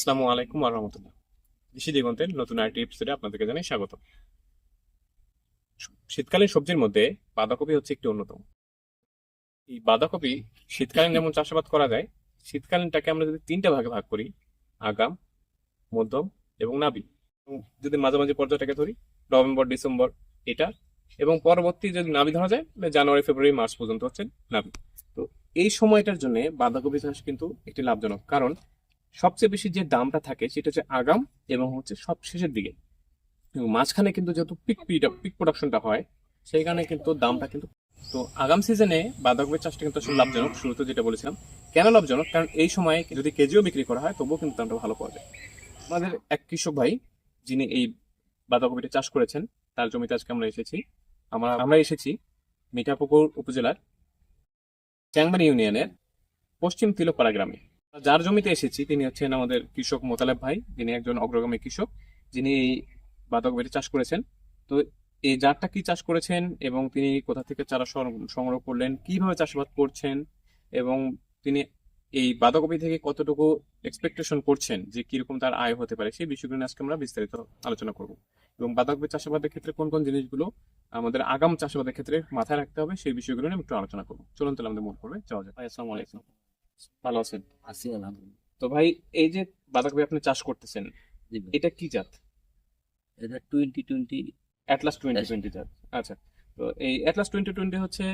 আসসালামু আলাইকুম ওয়া রাহমাতুল্লাহ। কৃষি দিগন্তের নতুন আরেকটি এপিসোডে আপনাদেরকে জানাই স্বাগত। শীতকালীন সবজির মধ্যে বাঁধাকপি হচ্ছে একটি অন্যতম। এই বাঁধাকপি শীতকালীন যেমন চাষাবাদ করা যায়, শীতকালীনটাকে আমরা যদি তিনটা ভাগে ভাগ করি, আগাম, মধ্যম এবং নাবি। যদি মাঝামাঝি পর্যায়টাকে ধরি, নভেম্বর, ডিসেম্বর, এটা, এবং পরবর্তী যদি নাবি ধরা যায় জানুয়ারি, ফেব্রুয়ারি, মার্চ পর্যন্ত হচ্ছে নাবি। তো এই সময়টার জন্য বাঁধাকপি চাষ কিন্তু একটি লাভজনক। কারণ সবচেয়ে বেশি যে দামটা থাকে সেটা হচ্ছে আগাম এবং হচ্ছে সব শেষের দিকে। এবং মাঝখানে কিন্তু যেহেতু পিক পিক প্রোডাকশনটা হয়, সেইখানে কিন্তু দামটা কিন্তু তো আগাম সিজনে বাঁধাকপির চাষটা কিন্তু আসলে লাভজনক, শুরুতে যেটা বলেছিলাম। কেন লাভজনক? কারণ এই সময়ে যদি কেজিও বিক্রি করা হয়, তবুও কিন্তু দামটা ভালো পাওয়া যায়। আমাদের এক কৃষক ভাই, যিনি এই বাঁধাকপিটা চাষ করেছেন, তার জমিতে আজকে আমরা এসেছি। আমরা আমরা এসেছি মিঠাপুকুর উপজেলার চ্যাংমারি ইউনিয়নের পশ্চিম তিলপাড়া গ্রামে। যার জমিতে এসেছি, তিনি হচ্ছেন আমাদের কৃষক মোতালেব ভাই, যিনি একজন অগ্রগামী কৃষক, যিনি এই বাদক বেটে চাষ করেছেন। তো এই জারটা কি চাষ করেছেন এবং তিনি কোথা থেকে চারা সংগ্রহ করলেন, কীভাবে চাষাবাদ করছেন এবং তিনি এই বাঁধাকপি থেকে কতটুকু এক্সপেকটেশন করছেন যে কীরকম তার আয় হতে পারে, সেই বিষয়গুলো আজকে আমরা বিস্তারিত আলোচনা করব। এবং বাঁধাকপি চাষাবাদের ক্ষেত্রে কোন কোন জিনিসগুলো আমাদের আগাম চাষাবাদের ক্ষেত্রে মাথায় রাখতে হবে, সেই বিষয়গুলো নিয়ে একটু আলোচনা করব। চলুন তাহলে আমাদের মূল করবে যাওয়া যাক। ভাই, আসসালামু আলাইকুম। ভালো আছেন? আছি আলহামদুলিল্লাহ। তো ভাই এই যে বাঁধাকপি আপনি চাষ করতেছেন এটা কি জাত? এটা twenty twenty Atlas twenty twenty জাত। আচ্ছা তো এই অ্যাটলাস টোয়েন্টি টোয়েন্টি হচ্ছে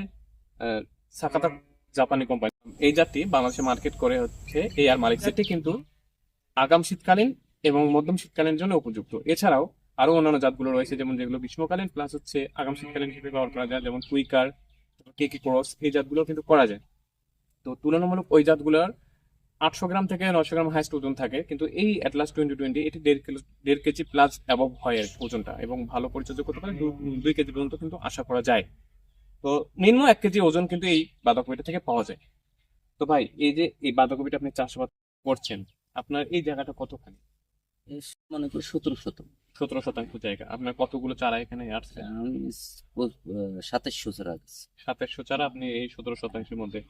সাকাতা জাপানি কোম্পানি এই জাতটি বাংলাদেশে মার্কেট করে হচ্ছে এই আর মালিক জাতটি কিন্তু আগাম শীতকালীন এবং মধ্যম শীতকালীন জন্য উপযুক্ত। এছাড়াও আরও অন্যান্য জাতগুলো রয়েছে যেমন যেগুলো গ্রীষ্মকালীন প্লাস হচ্ছে আগাম শীতকালীন হিসেবে ব্যবহার করা যায় যেমন কুইকার কেকি ক্রস এই জাতগুলো কিন্তু করা যায়। তো তুলনামূলক ওই জাতগুলোর আটশো গ্রাম থেকে নশো গ্রাম হাইস্ট ওজন থাকে। কিন্তু এই অ্যাটলাস টোয়েন্টি টোয়েন্টি এটি দেড় কিলো, দেড় কেজি প্লাস অ্যাবভ হয় ওজনটা এবং ভালো পরিচর্যা করতে পারে দুই কেজি পর্যন্ত কিন্তু আশা করা যায়। তো নিম্ন এক কেজি ওজন কিন্তু এই বাঁধাকপিটা থেকে পাওয়া যায়। তো ভাই, এই যে এই বাঁধাকপিটা আপনি চাষাবাদ করছেন, আপনার এই জায়গাটা কতখানি? মনে করি সতেরো শত সতেরো শতাংশ জায়গা। আপনার কতগুলো চারা এখানে আসছে? সাতাশশো চারা সাতাশশো চারা আপনি এই সতেরো শতাংশের মধ্যে?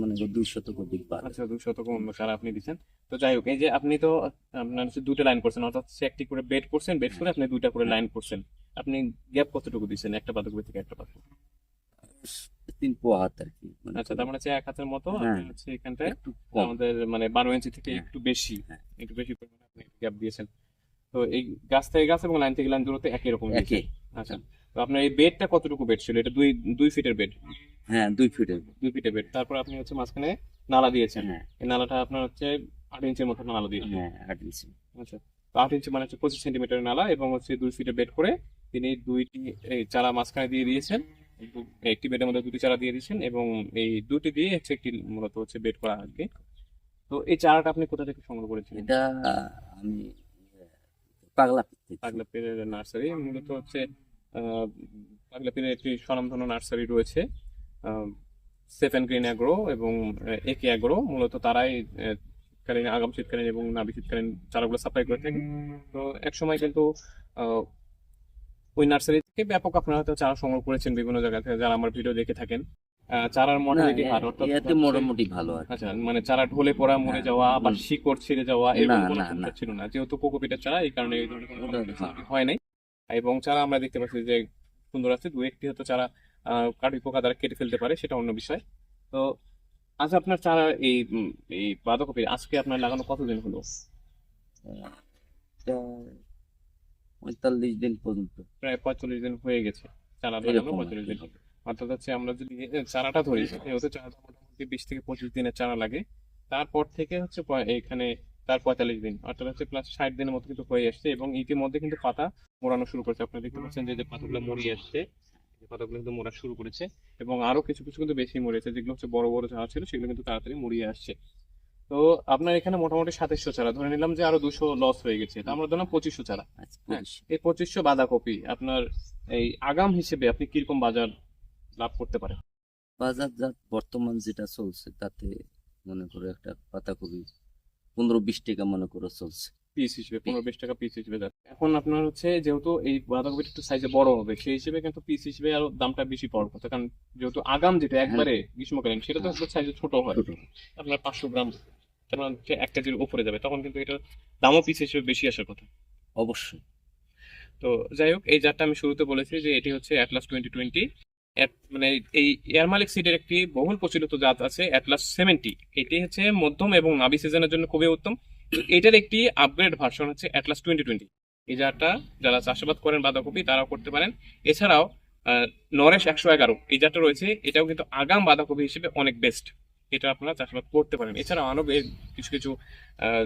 মনে দুই শতক অধিক আচ্ছা দুই শতক অন্য চারা আপনি দিচ্ছেন। তো যাই হোক এই যে আপনি তো আপনার হচ্ছে দুটো লাইন করছেন অর্থাৎ হচ্ছে একটি করে বেড করছেন বেড করে আপনি দুইটা করে লাইন করছেন। আপনি গ্যাপ কতটুকু দিচ্ছেন? একটা বাঁধাকপি থেকে একটা বাঁধাকপি তিন হাত আর কি আচ্ছা তার মানে হচ্ছে এক হাতের মতো হ্যাঁ। হচ্ছে এখানটায় আমাদের মানে বারো ইঞ্চি থেকে হ্যাঁ। একটু বেশি হ্যাঁ। একটু বেশি পরিমাণে আপনি গ্যাপ দিয়েছেন। তো এই গাছ থেকে গাছ এবং লাইন থেকে লাইন দূরত্ব একই রকম একই। আচ্ছা তো আপনার এই বেডটা কতটুকু বেড ছিল? এটা দুই দুই ফিটের বেড। হ্যাঁ দুই ফিটের দুই ফিটের বেড। তারপর আপনি হচ্ছে মাঝখানে নালা দিয়েছেন। হ্যাঁ। এই নালাটা আপনার হচ্ছে আট ইঞ্চির মতো নালা দিয়েছেন হ্যাঁ আট ইঞ্চি। আচ্ছা তো আট ইঞ্চি মানে হচ্ছে পঁচিশ সেন্টিমিটারের নালা এবং হচ্ছে দুই ফিটে বেড করে তিনি দুইটি এই চারা মাঝখানে দিয়ে দিয়েছেন। একটি বেডের মধ্যে দুটি চারা দিয়ে দিয়েছেন এবং এই দুটি দিয়ে হচ্ছে একটি মূলত হচ্ছে বেড করা আর কি। তো এই চারাটা আপনি কোথা থেকে সংগ্রহ করেছিলেন? এটা আমি পাগলা নার্সারি, মূলত হচ্ছে পাগলা পীরের একটি স্বনামধন্য নার্সারি রয়েছে সেভেন গ্রিন অ্যাগ্রো এবং একে অ্যাগ্রো। মূলত তারাই শীতকালীন, আগাম শীতকালীন এবং নাবি শীতকালীন চারাগুলো সাপ্লাই করে থাকে। তো এক সময় কিন্তু ওই নার্সারি থেকে ব্যাপক আপনারা হয়তো চারা সংগ্রহ করেছেন বিভিন্ন জায়গা থেকে, যারা আমার ভিডিও দেখে থাকেন। চারার মর্টালিটি হার অর্থাৎ এতে মোটামুটি ভালো আচ্ছা মানে চারা ঢলে পড়া মরে যাওয়া বা শিকড় ছিঁড়ে যাওয়া এরকম কোনো সমস্যা ছিল না। যেহেতু কোকোপিটের চারা এই কারণে এই ধরনের কোনো হ্যাঁ। হয় নাই। এবং চারা আমরা দেখতে পাচ্ছি যে সুন্দর আছে। দু একটি হয়তো চারা কাঠি পোকা দ্বারা কেটে ফেলতে পারে সেটা অন্য বিষয়। তো আজ আপনার চারা এই এই বাঁধাকপি আজকে আপনার লাগানো কতদিন হলো? পঁয়তাল্লিশ দিন পর্যন্ত। প্রায় পঁয়তাল্লিশ দিন হয়ে গেছে। চারা লাগানো পঁয়তাল্লিশ দিন। কি। অর্থাৎ হচ্ছে আমরা যদি চারাটা ধরি যেহেতু চারাটা মোটামুটি বিশ থেকে পঁচিশ দিনের চারা লাগে। তারপর থেকে হচ্ছে এখানে তার পঁয়তাল্লিশ দিন অর্থাৎ হচ্ছে প্লাস ষাট দিনের মতো কিন্তু হয়ে আসছে এবং ইতিমধ্যে কিন্তু পাতা মোড়ানো শুরু করেছে। আপনারা দেখতে পাচ্ছেন যে পাতাগুলো মরিয়ে আসছে পাতাগুলো কিন্তু মোড়া শুরু করেছে এবং আরও কিছু কিছু কিন্তু বেশি মরেছে যেগুলো হচ্ছে বড় বড় চারা ছিল সেগুলো কিন্তু তাড়াতাড়ি মরিয়ে আসছে। তো আপনার এখানে মোটামুটি সাতাশশো চারা ধরে নিলাম যে আরও দুশো লস হয়ে গেছে তা আমরা ধরলাম পঁচিশশো চারা। আচ্ছা হ্যাঁ। এই পঁচিশশো বাঁধাকপি আপনার এই আগাম হিসেবে আপনি কীরকম বাজার লাভ করতে পারেন বাজারজাত বর্তমান যেটা চলছে তাতে মনে করো একটা পাতাকপি পনেরো বিশ টাকা মনে করো চলছে। পিস হিসেবে পনেরো বিশ টাকা পিস হিসেবে এখন আপনার হচ্ছে যেহেতু এই বাঁধাকপিটা একটু সাইজে বড় হবে সেই হিসেবে কিন্তু পিস হিসেবে আরও দামটা বেশি পড়ার কথা কারণ যেহেতু আগাম যেটা একবারে গ্রীষ্মকালীন সেটা তো সাইজে ছোট হয়। আপনার পাঁচশো গ্রাম এক কেজির উপরে যাবে তখন কিন্তু এটার দামও পিস হিসেবে বেশি আসার কথা। অবশ্যই। তো যাই হোক এই জাতটা আমি শুরুতে বলেছি যে এটি হচ্ছে অ্যাটলাস টোয়েন্টি টোয়েন্টি মানে এই এয়ার মালিক সিডের একটি বহুল প্রচলিত জাত আছে অ্যাটলাস সেভেন্টি এটি হচ্ছে মধ্যম এবং নাবি সিজনের জন্য খুবই উত্তম। এটার একটি আপগ্রেড ভার্সন হচ্ছে অ্যাটলাস টোয়েন্টি টোয়েন্টি এই জাতটা যারা চাষাবাদ করেন বাঁধাকপি, তারাও করতে পারেন। এছাড়াও নরেশ একশো এগারো। এই জাতটা রয়েছে, এটাও কিন্তু আগাম বাঁধাকপি হিসেবে অনেক বেস্ট এটা আপনারা চাষাবাদ করতে পারেন। এছাড়াও আরও বেশ কিছু কিছু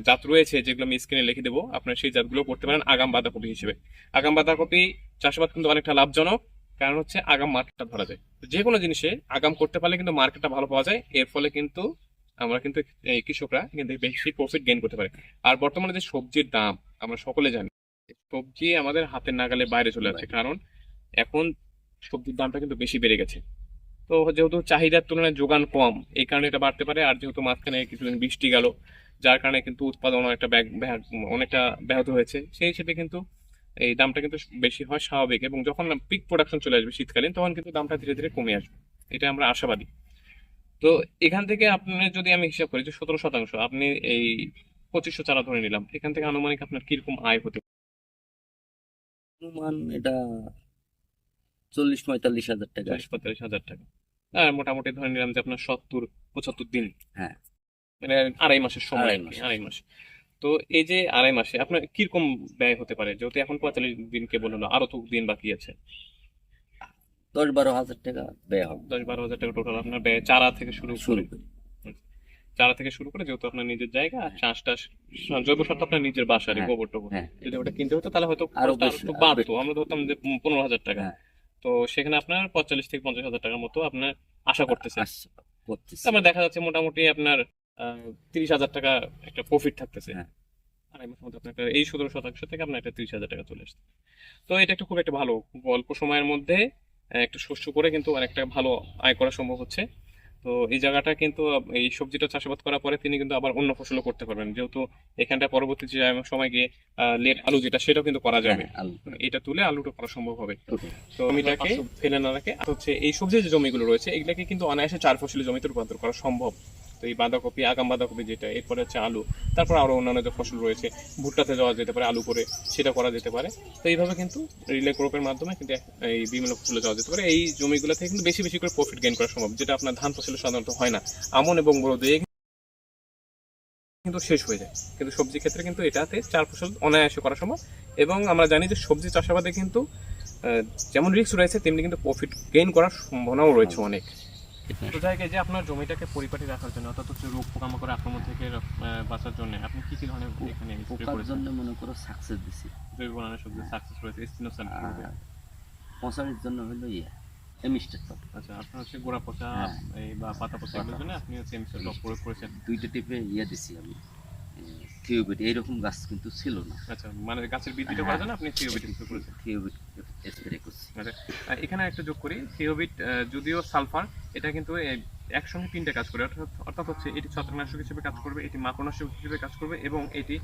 জাত রয়েছে যেগুলো আমি স্ক্রিনে লিখে দেবো। আপনারা সেই জাতগুলো করতে পারেন আগাম বাঁধাকপি হিসেবে। আগাম বাঁধাকপি চাষাবাদ কিন্তু অনেকটা লাভজনক। কারণ হচ্ছে আগাম মার্কেটটা ধরা যায়। যে কোনো জিনিসে আগাম করতে পারলে কিন্তু মার্কেটটা ভালো পাওয়া যায় এর ফলে কিন্তু আমরা কিন্তু এই কৃষকরা কিন্তু বেশি প্রফিট গেইন করতে পারে। আর বর্তমানে যে সবজির দাম আমরা সকলে জানি সবজি আমাদের হাতের নাগালে বাইরে চলে যাচ্ছে কারণ এখন সবজির দামটা কিন্তু বেশি বেড়ে গেছে। তো যেহেতু চাহিদার তুলনায় যোগান কম এই কারণে এটা বাড়তে পারে। আর যেহেতু মাঝখানে কিছুদিন বৃষ্টি গেল যার কারণে কিন্তু উৎপাদন অনেকটা অনেকটা ব্যাহত হয়েছে সেই হিসেবে কিন্তু এই দামটা কিন্তু বেশি হয় স্বাভাবিক এবং যখন পিক প্রোডাকশন চলে আসবে শীতকালীন তখন কিন্তু দামটা ধীরে ধীরে কমে আসবে। এটা আমরা আশাবাদী। তো এখান থেকে আপনি যদি আমি হিসাব করি যে সতেরো শতাংশ আপনি এই পঁচিশশো চারা ধরে নিলাম এখান থেকে আনুমানিক আপনার কীরকম আয় হতে অনুমান এটা চল্লিশ পঁয়তাল্লিশ হাজার টাকা। চল্লিশ পঁয়তাল্লিশ হাজার টাকা। আর মোটামুটি ধরে নিলাম যে আপনার সত্তর পঁচাত্তর দিন। হ্যাঁ। মানে আড়াই মাসের সময় আড়াই মাস। তো এই যে আড়াই মাসে আপনার কীরকম ব্যয় হতে পারে? যেহেতু এখন পঁয়তাল্লিশ দিন কেবল হলো আরও তো দিন বাকি আছে। দশ বারো হাজার টাকা ব্যয় হবে। দশ বারো হাজার টাকা টোটাল আপনার ব্যয় চারা থেকে শুরু শুরু করি। চারা থেকে শুরু করে যেহেতু আপনার নিজের জায়গা আর চাষ টাস জৈব সার তো আপনার নিজের বাসারই হ্যাঁ, গোবর টোবর। হ্যাঁ। যদি ওটা কিনতে হতো তাহলে হয়তো আরও বাড়তো। আমরা ধরতাম যে পনেরো হাজার টাকা। হ্যাঁ। তো সেখানে আপনার পঁয়তাল্লিশ থেকে পঞ্চাশ হাজার টাকার মতো আপনার আশা করতেছে। করতেছি। তারপর দেখা যাচ্ছে মোটামুটি আপনার তিরিশ হাজার টাকা একটা প্রফিট থাকতেছে। হ্যাঁ। আড়াই মাসের মধ্যে আপনার এই সতেরো শতাংশ থেকে আপনার একটা তিরিশ হাজার টাকা চলে আসছে। তো এটা একটা খুব একটা ভালো অল্প সময়ের মধ্যে একটু শস্য করে কিন্তু অনেকটা ভালো আয় করা সম্ভব হচ্ছে। তো এই জায়গাটা কিন্তু এই সবজিটা চাষাবাদ করার পরে তিনি কিন্তু আবার অন্য ফসলও করতে পারবেন। যেহেতু এখানটা পরবর্তী যে সময় গিয়ে লেট আলু যেটা সেটাও কিন্তু করা যাবে। হ্যাঁ, এটা তুলে আলুটা করা সম্ভব হবে। তো জমিটাকে ফেলে না রাখে আর হচ্ছে এই সবজির যে জমিগুলো রয়েছে এগুলাকে কিন্তু অনায়াসে চার ফসলি জমিতে রূপান্তর করা সম্ভব। তো এই বাঁধাকপি, আগাম বাঁধাকপি যেটা, এরপরে হচ্ছে আলু, তারপর আরও অন্যান্য যে ফসল রয়েছে, ভুট্টাতে যাওয়া যেতে পারে, আলু করে সেটা করা যেতে পারে। তো এইভাবে কিন্তু রিলে ক্রপের মাধ্যমে কিন্তু এই বিভিন্ন ফসলে যাওয়া যেতে পারে। এই জমিগুলো থেকে কিন্তু বেশি বেশি করে প্রফিট গেইন করা সম্ভব, যেটা আপনার ধান ফসলে সাধারণত হয় না। আমন এবং বড় দিয়ে কিন্তু শেষ হয়ে যায়। কিন্তু সবজি ক্ষেত্রে কিন্তু এটাতে চার ফসল অনায়াসে করা সম্ভব। এবং আমরা জানি যে সবজি চাষাবাদে কিন্তু যেমন রিস্ক রয়েছে, তেমনি কিন্তু প্রফিট গেইন করার সম্ভাবনাও রয়েছে অনেক। তো জায়গায় যে আপনার জমিটাকে পরিপাটি রাখার জন্য অর্থাৎ হচ্ছে রোগ পোকামাকড় আক্রমণ থেকে বাঁচার জন্য। আপনি কি কি ধরনের এখানে পোকার জন্য মনে করো সাকসেস দিছি। জৈব বানানোর সবজি সাকসেস রয়েছে স্পিনোসান আর পচারির জন্য হলো ইয়ে এমিস্টার টপ। আচ্ছা আপনার হচ্ছে গোড়া পচা হ্যাঁ। এই বা পাতা পচা এগুলোর জন্য আপনি হচ্ছে এমসেল ড্রপ প্রয়োগ করেছেন। দুইটা টিপে ইয়ে দিছি আমি। থিওবিট এইরকম গাছ কিন্তু ছিল না। আচ্ছা মানে গাছের বৃদ্ধিটা করার জন্য আপনি থিওবিট স্প্রে করেছেন? থিওবিট স্প্রে করছি। আচ্ছা এখানে একটা যোগ করি। থিওবিট যদিও সালফার এটা কিন্তু একসঙ্গে তিনটে কাজ করে অর্থাৎ অর্থাৎ হচ্ছে এটি ছত্রাকনাশক হিসেবে কাজ করবে এটি মাকড়নাশক হিসেবে কাজ করবে এবং এটি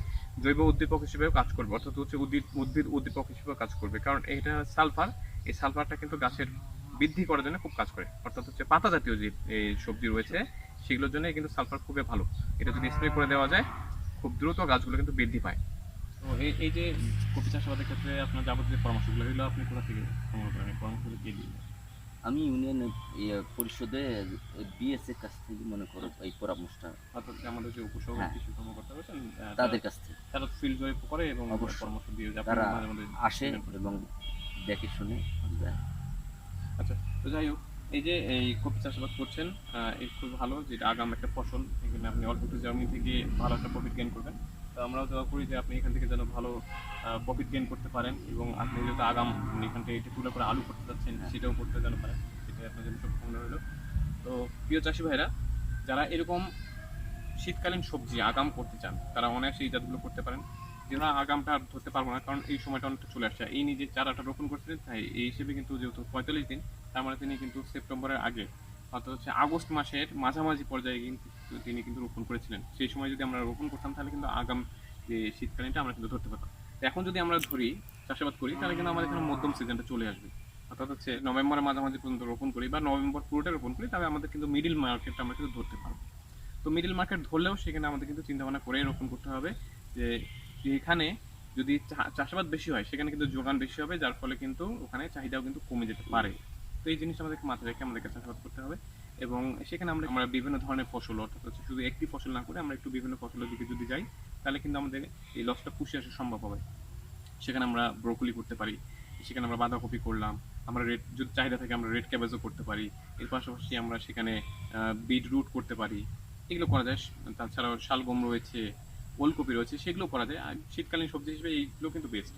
জৈব উদ্দীপক হিসেবেও কাজ করবে অর্থাৎ হচ্ছে উদ্ভিদ উদ্ভিদ উদ্দীপক হিসেবেও কাজ করবে। কারণ এটা সালফার এই সালফারটা কিন্তু গাছের বৃদ্ধি করার জন্য খুব কাজ করে অর্থাৎ হচ্ছে পাতা জাতীয় যে সবজি রয়েছে সেগুলোর জন্য কিন্তু সালফার খুবই ভালো। এটা যদি স্প্রে করে দেওয়া যায় খুব দ্রুত গাছগুলো কিন্তু বৃদ্ধি পায়। তো এই এই যে কপি চাষাবাদের ক্ষেত্রে আপনার যাবতীয় পরামর্শগুলো এগুলো আপনি কোথা থেকে সংগ্রহ করেন? পরামর্শগুলো কে দিন আমি ইউনিয়ন পরিষদে বিএস এর কাছ থেকে মনে করো এই পরামর্শটা অর্থাৎ আমাদের যে উপসর্গ হ্যাঁ। কৃষি কর্মকর্তা রয়েছেন তাদের কাছ থেকে। তারা- ফিল্ড জরিপ করে এবং পরামর্শ দিয়ে যে তারা আসে এবং দেখে শুনে যায় আচ্ছা তো যাই হোক এই যে এই কপি চাষাবাদ করছেন এই খুব ভালো যেটা আগাম একটা ফসল এখানে আপনি অল্প একটু জমি থেকে ভালো একটা প্রফিট গেইন করবেন। তো আমরাও দোয়া করি যে আপনি এখান থেকে যেন ভালো প্রফিট গেইন করতে পারেন এবং আপনি যেহেতু আগাম এখান থেকে এটা তুলে করে আলু করতে চাচ্ছেন হ্যাঁ। সেটাও করতে যেন পারেন। সেটাই আপনার জন্য শুভকামনা হলো। তো প্রিয় চাষি ভাইরা যারা এরকম শীতকালীন সবজি আগাম করতে চান তারা অনায়াসে এই জাতগুলো করতে পারেন। যেটা আগামটা আর ধরতে পারব না কারণ এই সময়টা অনেকটা চলে আসছে। এই নিজে চারাটা রোপণ করছিলেন তাই এই হিসেবে কিন্তু যেহেতু পঁয়তাল্লিশ দিন তার মানে তিনি কিন্তু সেপ্টেম্বরের আগে, অর্থাৎ হচ্ছে আগস্ট মাসের মাঝামাঝি পর্যায়ে কিন্তু তিনি কিন্তু রোপণ করেছিলেন। সেই সময় যদি আমরা রোপণ করতাম, তাহলে কিন্তু আগাম যে শীতকালীনটা আমরা কিন্তু ধরতে পারতাম। এখন যদি আমরা ধরি, চাষাবাদ করি, তাহলে কিন্তু আমাদের এখানে মধ্যম সিজনটা চলে আসবে। অর্থাৎ হচ্ছে নভেম্বরের মাঝামাঝি পর্যন্ত রোপণ করি বা নভেম্বর পুরোটা রোপণ করি, তবে আমাদের কিন্তু মিডিল মার্কেটটা আমরা কিন্তু ধরতে পারব। তো মিডল মার্কেট ধরলেও সেখানে আমাদের কিন্তু চিন্তা ভাবনা করে রোপণ করতে হবে যে এখানে যদি চাষাবাদ বেশি হয়, সেখানে কিন্তু যোগান বেশি হবে, যার ফলে কিন্তু ওখানে চাহিদাও কিন্তু কমে যেতে পারে। তো এই জিনিসটা আমাদেরকে মাথায় রেখে আমাদেরকে চাষাবাদ করতে হবে। এবং সেখানে আমরা আমরা বিভিন্ন ধরনের ফসল, অর্থাৎ হচ্ছে শুধু একটি ফসল না করে আমরা একটু বিভিন্ন ফসলের দিকে যদি যাই, তাহলে কিন্তু আমাদের এই লসটা পুষে আসা সম্ভব হবে। সেখানে আমরা ব্রোকলি করতে পারি, সেখানে আমরা বাঁধাকপি করলাম, আমরা রেড যদি চাহিদা থাকে আমরা রেড ক্যাবেজও করতে পারি, এর পাশাপাশি আমরা সেখানে বিট রুট করতে পারি, এগুলো করা যায়। তাছাড়াও শালগম রয়েছে, ওলকপি রয়েছে, সেগুলো করা যায়। আর শীতকালীন সবজি হিসেবে এইগুলো কিন্তু বেস্ট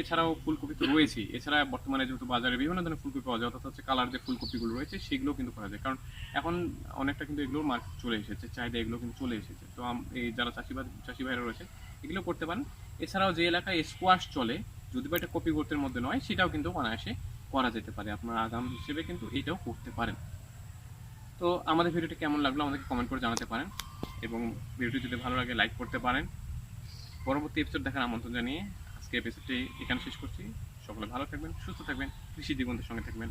এছাড়াও ফুলকপি তো রয়েছেই। এছাড়া বর্তমানে যেহেতু বাজারে বিভিন্ন ধরনের ফুলকপি পাওয়া যায়, অর্থাৎ হচ্ছে কালার যে ফুলকপিগুলো রয়েছে সেগুলো কিন্তু করা যায়। কারণ এখন অনেকটা কিন্তু এগুলোর মার্কেট চলে এসেছে, চাহিদা এগুলো কিন্তু চলে এসেছে। তো এই যারা চাষিবাদ চাষি ভাইরা রয়েছে এগুলো করতে পারেন। এছাড়াও যে এলাকায় স্কোয়াশ চলে, যদি বা এটা কপি গোত্রের মধ্যে নয়, সেটাও কিন্তু অনায়াসে করা যেতে পারে। আপনার আগাম হিসেবে কিন্তু এটাও করতে পারেন। তো আমাদের ভিডিওটি কেমন লাগল আমাদেরকে কমেন্ট করে জানাতে পারেন। এবং ভিডিওটি যদি ভালো লাগে লাইক করতে পারেন। পরবর্তী এপিসোড দেখার আমন্ত্রণ জানিয়ে আজকে এপিসোডটি এখানে শেষ করছি। সকলে ভালো থাকবেন সুস্থ থাকবেন কৃষি দিগন্তের সঙ্গে থাকবেন।